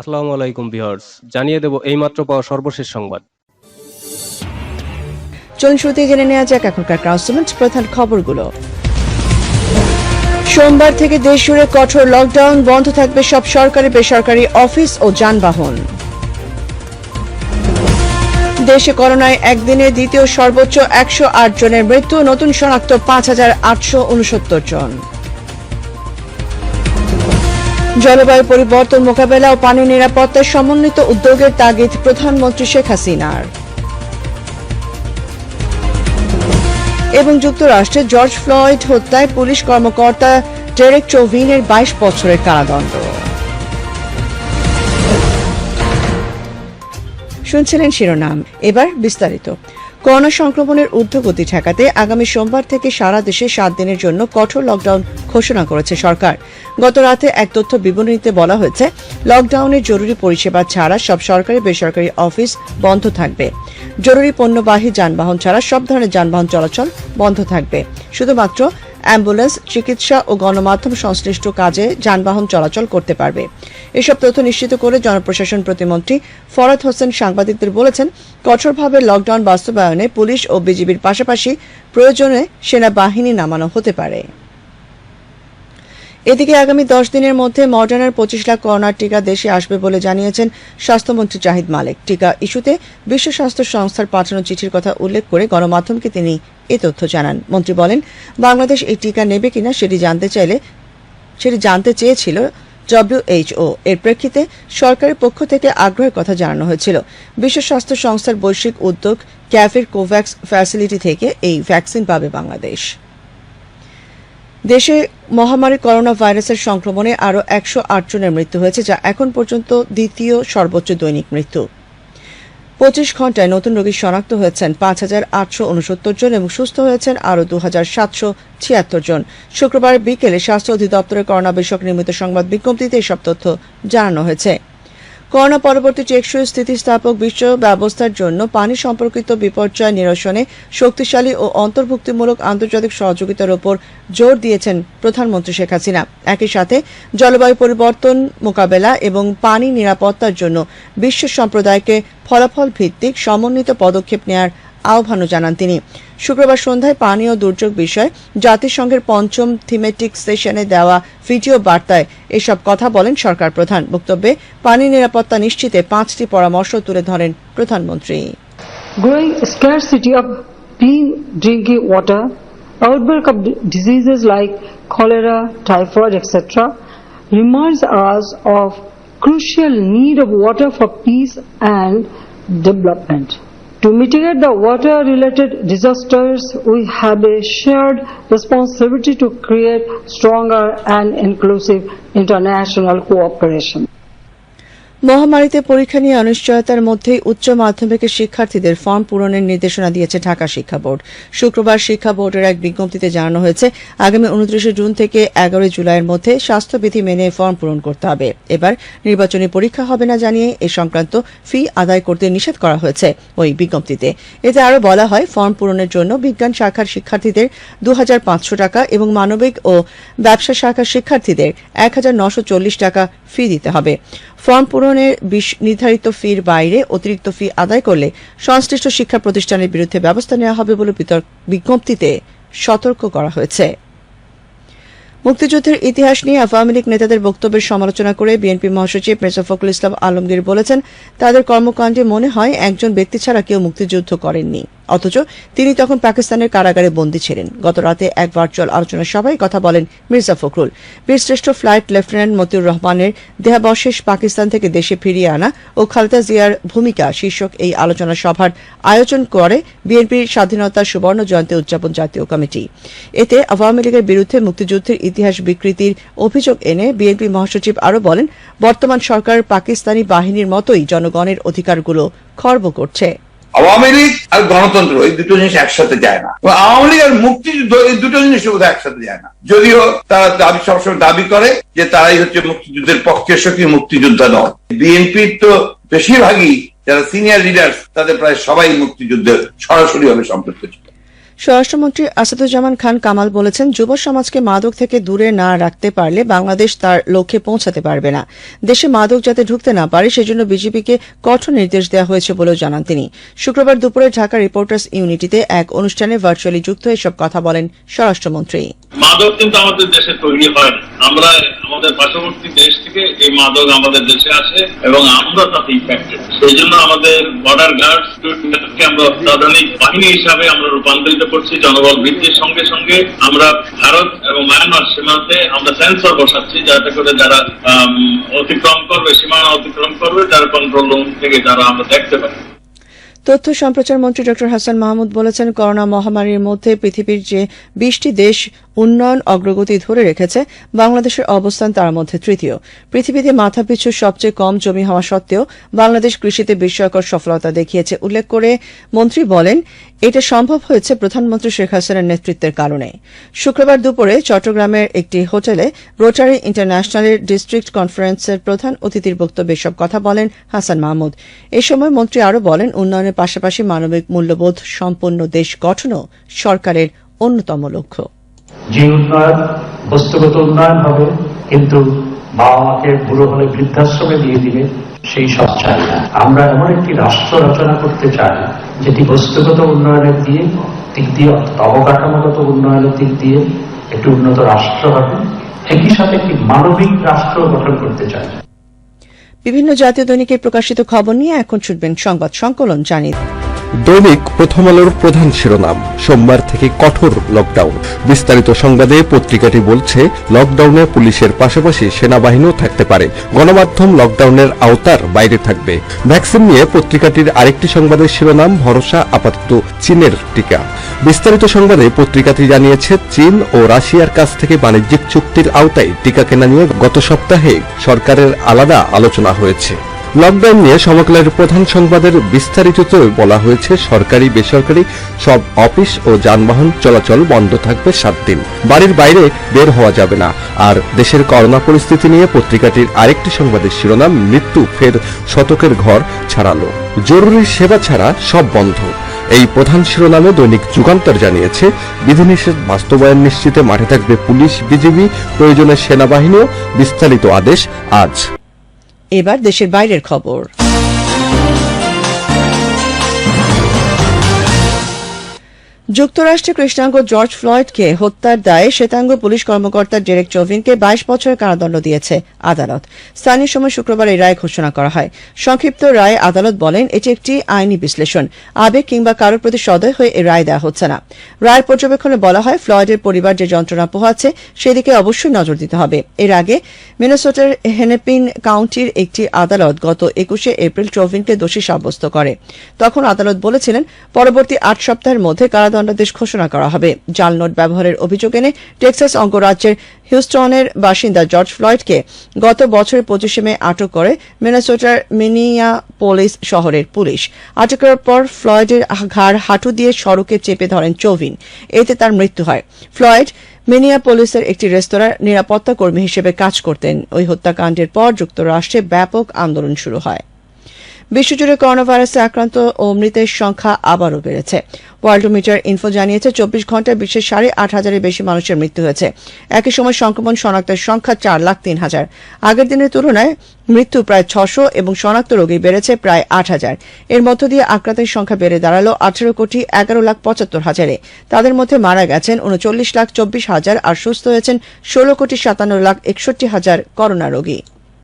আসসালামু আলাইকুম ভিউয়ার্স, জানিয়ে দেব এইমাত্র পাওয়া সর্বশেষ সংবাদ। চলুন শুরুতে জেনে নেওয়া যাক এখনকার ক্রাউসমেন্ট প্রধান খবরগুলো। সোমবার থেকে দেশ জুড়ে কঠোর লকডাউন বন্ধ থাকবে সব সরকারি, বেসরকারি অফিস ও যানবাহন। দেশে করোনায় একদিনে দ্বিতীয় সর্বোচ্চ একশো আট জনের মৃত্যু, নতুন শনাক্ত পাঁচ হাজার আটশো উনসত্তর জন। জলবায়ু পরিবর্তন মোকাবেলা ও পানি নিরাপত্তার সমন্বিত উদ্যোগের তাগিদ প্রধানমন্ত্রী শেখ হাসিনার। এবং যুক্তরাষ্ট্রে জর্জ ফ্লয়েড হত্যায় পুলিশ কর্মকর্তা ডেরেক চৌভিনের বাইশ বছরের কারাদণ্ড। শুনছিলেন শিরোনাম। এবার বিস্তারিত। করোনা সংক্রমণের ঊর্ধ্বগতি ঠেকাতে আগামী সোমবার থেকে সারা দেশে সাত দিনের জন্য কঠোর লকডাউন ঘোষণা করেছে সরকার। গত রাতে এক তথ্য বিবরণীতে বলা হয়েছে লকডাউনের জরুরি পরিষেবা ছাড়া সব সরকারি বেসরকারি অফিস বন্ধ থাকবে। জরুরি পণ্যবাহী যানবাহন ছাড়া সব ধরনের যানবাহন চলাচল বন্ধ থাকবে। শুধুমাত্র অ্যাম্বুলেন্স, চিকিৎসা ও গণমাধ্যম সংশ্লিষ্ট কাজে যানবাহন চলাচল করতে পারবে। এসব তথ্য নিশ্চিত করে জনপ্রশাসন প্রতিমন্ত্রী ফরাদ হোসেন সাংবাদিকদের বলেছেন, কঠোরভাবে লকডাউন বাস্তবায়নে পুলিশ ও বিজিবির পাশাপাশি প্রয়োজনে সেনাবাহিনী নামানো হতে পারে। এদিকে আগামী দশ দিনের মধ্যে মডার্নার পঁচিশ লাখ করোনার টিকা দেশে আসবে বলে জানিয়েছেন স্বাস্থ্যমন্ত্রী জাহিদ মালিক। টিকা ইস্যুতে বিশ্ব স্বাস্থ্য সংস্থার পাঠানো চিঠির কথা উল্লেখ করে গণমাধ্যমকে তিনি এ তথ্য জানান। মন্ত্রী বলেন, বাংলাদেশ এই টিকা নেবে কিনা সেটি জানতে চাইলে, সেটি জানতে চেয়েছিল ডব্লিউএইচও এর প্রেক্ষিতে সরকারের পক্ষ থেকে আগ্রহের কথা জানানো হয়েছিল। বিশ্ব স্বাস্থ্য সংস্থার বৈশ্বিক উদ্যোগ ক্যাফের কোভ্যাক্স ফ্যাসিলিটি থেকে এই ভ্যাকসিন পাবে বাংলাদেশ। দেশে মহামারী করোনা ভাইরাসের সংক্রমণে আরও একশো আট জনের মৃত্যু হয়েছে, যা এখন পর্যন্ত দ্বিতীয় সর্বোচ্চ দৈনিক মৃত্যু। পঁচিশ ঘন্টায় নতুন রোগী শনাক্ত হয়েছেন পাঁচ হাজার আটশো উনসত্তর জন এবং সুস্থ হয়েছেন আরও দু হাজার সাতশো ছিয়াত্তর জন। শুক্রবার বিকেলে স্বাস্থ্য অধিদপ্তরের করোনা বিষয়ক নিয়মিত সংবাদ বিজ্ঞপ্তিতে এসব তথ্য জানানো হয়েছে। করোনা পরবর্তী টেকসই স্থিতিস্থাপক বিশ্ব ব্যবস্থার জন্য পানি সম্পর্কিত বিপর্যয় নিরসনে শক্তিশালী ও অন্তর্ভুক্তিমূলক আন্তর্জাতিক সহযোগিতার উপর জোর দিয়েছেন প্রধানমন্ত্রী শেখ হাসিনা। একই সাথে জলবায়ু পরিবর্তন মোকাবেলা এবং পানি নিরাপত্তার জন্য বিশ্ব সম্প্রদায়কে ফলাফল ভিত্তিক সমন্বিত পদক্ষেপ নেয়ার আহ্বানও জানান তিনি। শুক্রবার সন্ধ্যায় পানি ও দুর্যোগ বিষয়ে জাতিসংঘের পঞ্চম থিমেটিক সেশনে দেওয়া ভিডিও বার্তায় এসব কথা বলেন সরকার প্রধান বক্তব্যে পানি নিরাপত্তা নিশ্চিতে পাঁচটি পরামর্শ তুলে ধরেন প্রধানমন্ত্রী growing scarcity of clean drinking water, outbreak of diseases like cholera, typhoid, etc., reminds us of crucial need of water for peace and development. To mitigate the water-related disasters, we have a shared responsibility to create stronger and inclusive international cooperation. মহামারীতে পরীক্ষা নিয়ে অনিশ্চয়তার মধ্যেই উচ্চ মাধ্যমিকের শিক্ষার্থীদের form পূরণের নির্দেশনা দিয়েছে ঢাকা শিক্ষা বোর্ড। শুক্রবার শিক্ষা বোর্ডের এক বিজ্ঞপ্তিতে জানানো হয়েছে, আগামী উনত্রিশে জুন থেকে এগারোই জুলাইয়ের মধ্যে স্বাস্থ্যবিধি মেনে ফর্ম পূরণ করতে হবে। এবার নির্বাচনী পরীক্ষা হবে না জানিয়ে এ সংক্রান্ত ফি আদায় করতে নিষেধ করা হয়েছে ওই বিজ্ঞপ্তিতে। এতে আরও বলা হয়, ফর্ম পূরণের জন্য বিজ্ঞান শাখার শিক্ষার্থীদের দু হাজার পাঁচশো টাকা এবং মানবিক ও ব্যবসা শাখার শিক্ষার্থীদের এক টাকা ফি দিতে হবে। ফর্ম পূরণের বিশ- নির্ধারিত ফির বাইরে অতিরিক্ত ফি আদায় করলে সংশ্লিষ্ট শিক্ষা প্রতিষ্ঠানের বিরুদ্ধে ব্যবস্থা নেওয়া হবে বলে বিজ্ঞপ্তিতে সতর্ক করা হয়েছে। মুক্তিযুদ্ধের ইতিহাস নিয়ে আওয়ামী লীগ নেতাদের বক্তব্যের সমালোচনা করে বিএনপি মহাসচিব মির্জা ফখরুল ইসলাম আলমগীর বলেছেন, তাদের কর্মকাণ্ডে মনে হয় একজন ব্যক্তি ছাড়া কেউ মুক্তিযুদ্ধ করেননি। অথচ তিনি তখন পাকিস্তানের কারাগারে বন্দী ছিলেন। গত রাতে এক ভার্চুয়াল আলোচনা সভায় কথা বলেন মির্জা ফখরুল। বীরশ্রেষ্ঠ ফ্লাইট লেফটেন্যান্ট মতিউর রহমানের দেহাবশেষ পাকিস্তান থেকে দেশে ফিরিয়ে আনা ও খালেদা জিয়ার ভূমিকা শীর্ষক এই আলোচনা সভার আয়োজন করে বিএনপির স্বাধীনতার সুবর্ণ জয়ন্তী উদযাপন জাতীয় কমিটি। এতে আওয়ামী লীগের বিরুদ্ধে মুক্তিযুদ্ধের ইতিহাস বিকৃতির অভিযোগ এনে বিএনপি মহাসচিব আরও বলেন, বর্তমান সরকার পাকিস্তানি বাহিনীর মতোই জনগণের অধিকারগুলো খর্ব করছে। আওয়ামী লীগ আর গণতন্ত্র, এই দুটো জিনিস একসাথে যায় না। আওয়ামী লীগ আর মুক্তিযুদ্ধ এই দুটো জিনিস একসাথে যায় না। যদিও তারা দাবি, সবসময় দাবি করে যে তারাই হচ্ছে মুক্তিযুদ্ধের পক্ষে শক্তি মুক্তিযোদ্ধা নয়। বিএনপির তো বেশিরভাগই যারা সিনিয়র লিডার তাদের প্রায় সবাই মুক্তিযুদ্ধের সরাসরি ভাবে সম্পৃক্ত ছিল। স্বরাষ্ট্রমন্ত্রী আসাদুজ্জামান খান কামাল বলেছেন, যুব সমাজকে মাদক থেকে দূরে না রাখতে পারলে বাংলাদেশ তার লক্ষ্যে পৌঁছাতে পারবে না। দেশে মাদক যাতে ঢুকতে না পারে, সেজন্য বিজেপিকে কঠোর নির্দেশ দেওয়া হয়েছে বলেও জানান তিনি। শুক্রবার দুপুরে ঢাকা রিপোর্টার্স ইউনিটিতে এক অনুষ্ঠানে ভার্চুয়ালি যুক্ত এসব কথা বলেন স্বরাষ্ট্রমন্ত্রী। মাদক কিন্তু আমাদের দেশে তৈরি হয় আমরা আমাদের পার্শ্ববর্তী দেশ থেকে এই মাদক আমাদের দেশে আসে এবং আমরা তাতে ইফেক্টেড সেই জন্য আমাদের বর্ডার আমরা অত্যাধুনিক বাহিনী হিসাবে আমরা রূপান্তরিত করছি জনবল বৃদ্ধির সঙ্গে সঙ্গে আমরা ভারত এবং মায়ানমার সীমান্তে আমরা সেন্সর বসাচ্ছি যাতে করে যারা অতিক্রম করবে, সীমানা অতিক্রম করবে যারা কন্ট্রোল রুম থেকে যারা আমরা দেখতে পাই। তথ্য সম্প্রচার মন্ত্রী ড হাসান মাহমুদ বলেছেন, করোনা মহামারীর মধ্যে পৃথিবীর যে বিশটি দেশ উন্নয়ন অগ্রগতি ধরে রেখেছে, বাংলাদেশের অবস্থান তার মধ্যে তৃতীয়। পৃথিবীতে মাথাপিছু সবচেয়ে কম জমি হওয়া সত্ত্বেও বাংলাদেশ কৃষিতে বিস্ময়কর সফলতা দেখিয়েছে, উল্লেখ করে মন্ত্রী বলেন, এটা সম্ভব হয়েছে প্রধানমন্ত্রী শেখ হাসিনার নেতৃত্বের কারণে। শুক্রবার দুপুরে চট্টগ্রামের একটি হোটেলে রোটারি ইন্টারন্যাশনালের ডিস্ট্রিক্ট কনফারেন্সের প্রধান অতিথির বক্তব্যে সব কথা বলেন হাসান মাহমুদ। এ সময় মন্ত্রী আরও বলেন, উন্নয়নের পাশাপাশি মানবিক মূল্যবোধ সম্পন্ন দেশ গঠনও সরকারের অন্যতম লক্ষ্য। যে উন্নয়ন বস্তুগত উন্নয়ন হবে, কিন্তু বাবা মাকে বুড়ো হলে বৃদ্ধাশ্রমে দিয়ে দিবে সেই সব চাই আমরা এমন একটি রাষ্ট্র রচনা করতে চাই, যেটি বস্তুগত উন্নয়নের দিয়ে দিক দিয়ে অবকাঠামোগত উন্নয়নের দিক দিয়ে একটি উন্নত রাষ্ট্র হবে। একই সাথে একটি মানবিক রাষ্ট্র গঠন করতে চাই। বিভিন্ন জাতীয় দৈনিকে প্রকাশিত খবর নিয়ে এখন ছুটবেন সংবাদ সংকলন জানিয়ে। দৈনিক প্রথম আলোর প্রধান শিরোনাম, সোমবার থেকে কঠোর লকডাউন বিস্তারিত সংবাদে পত্রিকাটি বলছে লকডাউনে পুলিশের পাশাপাশি সেনাবাহিনীও থাকতে পারে। গণমাধ্যম লকডাউনের আওতার বাইরে থাকবে। ভ্যাকসিন নিয়ে পত্রিকাটির আরেকটি সংবাদের শিরোনাম, ভরসা আপাতত চীনের টিকা। বিস্তারিত সংবাদে পত্রিকাটি জানিয়েছে, চীন ও রাশিয়ার কাছ থেকে বাণিজ্যিক চুক্তির আওতায় টিকা কেনা নিয়ে গত সপ্তাহে সরকারের আলাদা আলোচনা হয়েছে। লকডাউন নিয়ে সমকালের প্রধান সংবাদের বিস্তারিততে বলা হয়েছে, সরকারি, বেসরকারি সব অফিস ও যানবাহন চলাচল বন্ধ থাকবে সাত দিন। বাড়ির বাইরে বের হওয়া যাবে না। আর দেশের করোনা পরিস্থিতি নিয়ে পত্রিকাটির আরেকটি সংবাদের শিরোনাম, মৃত্যু ফের শতকের ঘর ছাড়ালো। জরুরি সেবা ছাড়া সব বন্ধ। এই প্রধান শিরোনামে দৈনিক যুগান্তর জানিয়েছে, বিধিনিষেধ বাস্তবায়ন নিশ্চিতে মাঠে থাকবে পুলিশ, বিজিবি, প্রয়োজনে সেনাবাহিনীও বিস্তারিত আদেশ আজ। এবার দেশের বাইরের খবর। যুক্তরাষ্ট্রে কৃষ্ণাঙ্গ জর্জ ফ্লয়েডকে হত্যার দায়ে শ্বেতাঙ্গ পুলিশ কর্মকর্তা ডেরেক চৌভিনকে বাইশ বছরের কারাদণ্ড দিয়েছে আদালত। স্থানীয় সময় শুক্রবার এই রায় ঘোষণা করা হয়। সংক্ষিপ্ত রায়ে আদালত বলেন, এটি একটি আইনি বিশ্লেষণ। আবেগ কিংবা কারোর প্রতি সদয় হয়ে এই রায় দেওয়া হচ্ছে না। রায়ের পর্যবেক্ষণে বলা হয়, ফ্লয়েডের পরিবার যে যন্ত্রণা পোহাচ্ছে, সেদিকে অবশ্যই নজর দিতে হবে। এর আগে মিনেসোটার হেনেপিন কাউন্টির একটি আদালত গত একুশে এপ্রিল চৌভিনকে দোষী সাব্যস্ত করে। তখন আদালত বলেছিলেন, পরবর্তী আট সপ্তাহের মধ্যে কারাদণ্ডাদেশ ঘোষণা করা হবে। জাল নোট ব্যবহারের অভিযোগ এনে টেক্সাস অঙ্গরাজ্যের হিউস্টনের বাসিন্দা জর্জ ফ্লয়েডকে গত বছরের পঁচিশে মে আটক করে মিনেসোটার মিনিয়া পোলিস শহরের পুলিশ। আটকের পর ফ্লয়েডের ঘাড় হাঁটু দিয়ে সড়কে চেপে ধরেন চৌভিন। এতে তার মৃত্যু হয়। ফ্লয়েড মিনিয়া পুলিশের একটি রেস্তোরাঁর নিরাপত্তা কর্মী হিসেবে কাজ করতেন। ওই হত্যাকাণ্ডের পর যুক্তরাষ্ট্রে ব্যাপক আন্দোলন শুরু হয়। বিশ্বজুড়ে করোনা ভাইরাসে আক্রান্ত ও মৃতের সংখ্যা আবারও বেড়েছে। ওয়ার্ল্ডোমিটার ইনফো জানিয়েছে, চব্বিশ ঘন্টায় বিশ্বের সাড়ে আট হাজারের বেশি মানুষের মৃত্যু হয়েছে। একই সময় সংক্রমণ শনাক্তের সংখ্যা চার লাখ তিন হাজার। আগের দিনের তুলনায় মৃত্যু প্রায় ছশো এবং শনাক্ত রোগী বেড়েছে প্রায় আট হাজার। এর মধ্য দিয়ে আক্রান্তের সংখ্যা বেড়ে দাঁড়াল আঠারো কোটি এগারো লাখ পঁচাত্তর হাজারে। তাদের মধ্যে মারা গেছেন উনচল্লিশ লাখ চব্বিশ হাজার আর সুস্থ হয়েছেন ষোলো কোটি সাতান্ন লাখ একষট্টি হাজার করোনা রোগী।